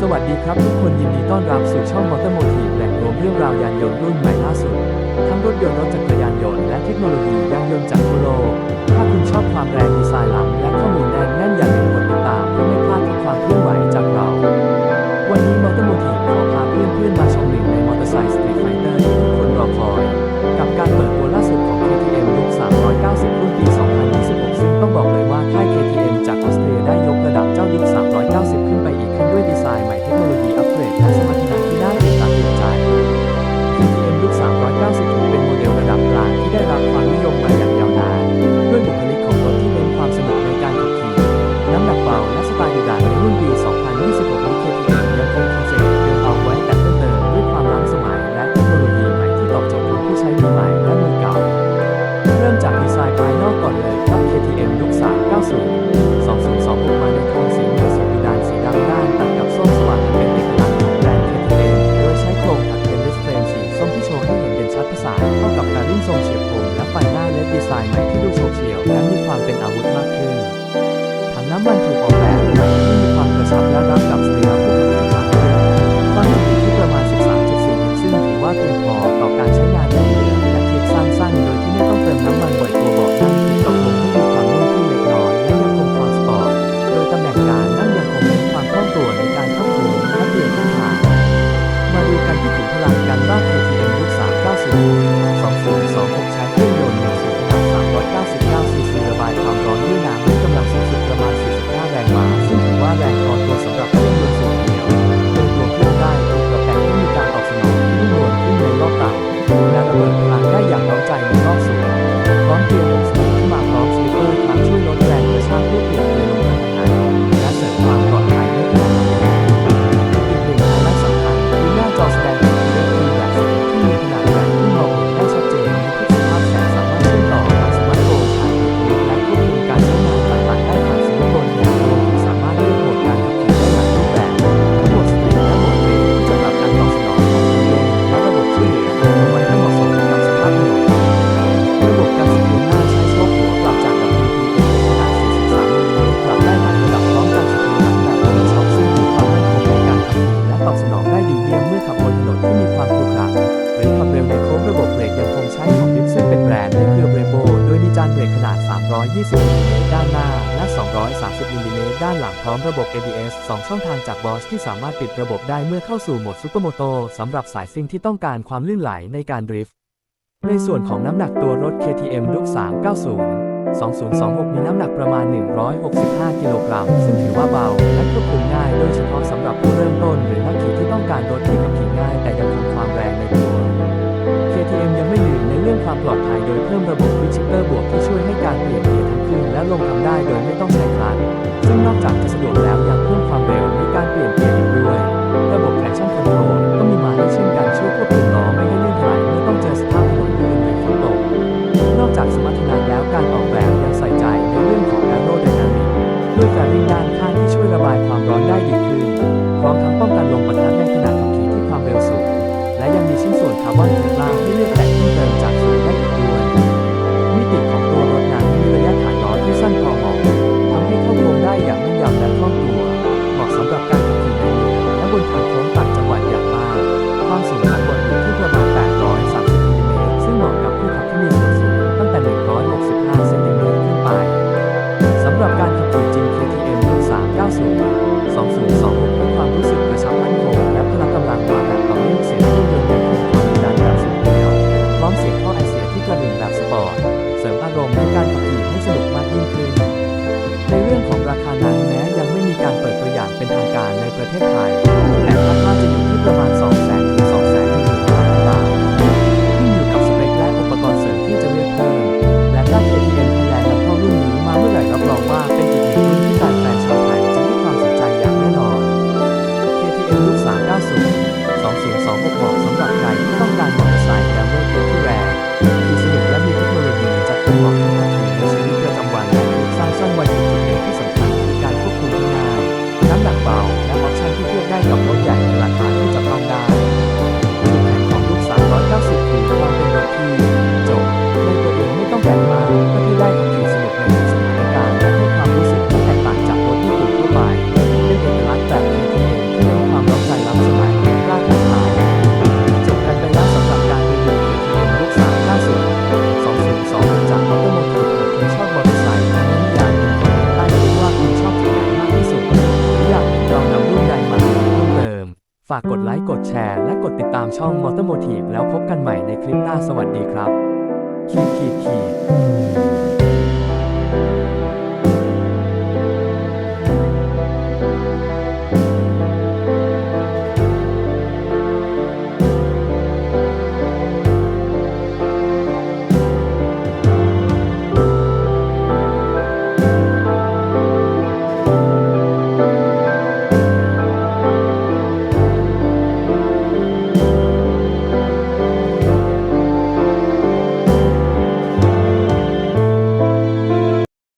สวัสดีครับทุกคนยินดีต้อนรับสู่ช่องมอเตอร์โมทีแหล่งรวมเรื่องราวยานยนต์รุ่นใหม่ล่าสุด ทั้งรถยนต์รถจักรยานยนต์และเทคโนโลยียานยนต์จากทั่วโลก ถ้าคุณชอบความแรงายไม้ที่ดูโฉบเฉี่ยวและมีความเป็นอาวุธมากขึ้น ถังน้ำมันถูกออกแบบระดับที่มีความกระชับและรับกับ 20มิลลิเมตรด้านหน้า และ 230มิลลิเมตรด้านหลังพร้อมระบบ ABS 2 ช่องทางจากบอชที่สามารถปิดระบบได้เมื่อเข้าสู่โหมดซูเปอร์โมโตสำหรับสายซิ่งที่ต้องการความลื่นไหลในการดริฟต์ในส่วนของน้ำหนักตัวรถ KTM Duke 390 2026 มีน้ำหนักประมาณ 165 กิโลกรัม ซึ่งถือว่าเบา และควบคุมง่าย โดยเฉพาะสำหรับผู้เริ่มต้นหรือนักขี่ที่ต้องการรถที่ขับขี่ง่าย ดแชร์และกดติดตามช่อง Motormotiv แล้วพบกันใหม่ในคลิปหน้าสวัสดีครับขีดขีดขีด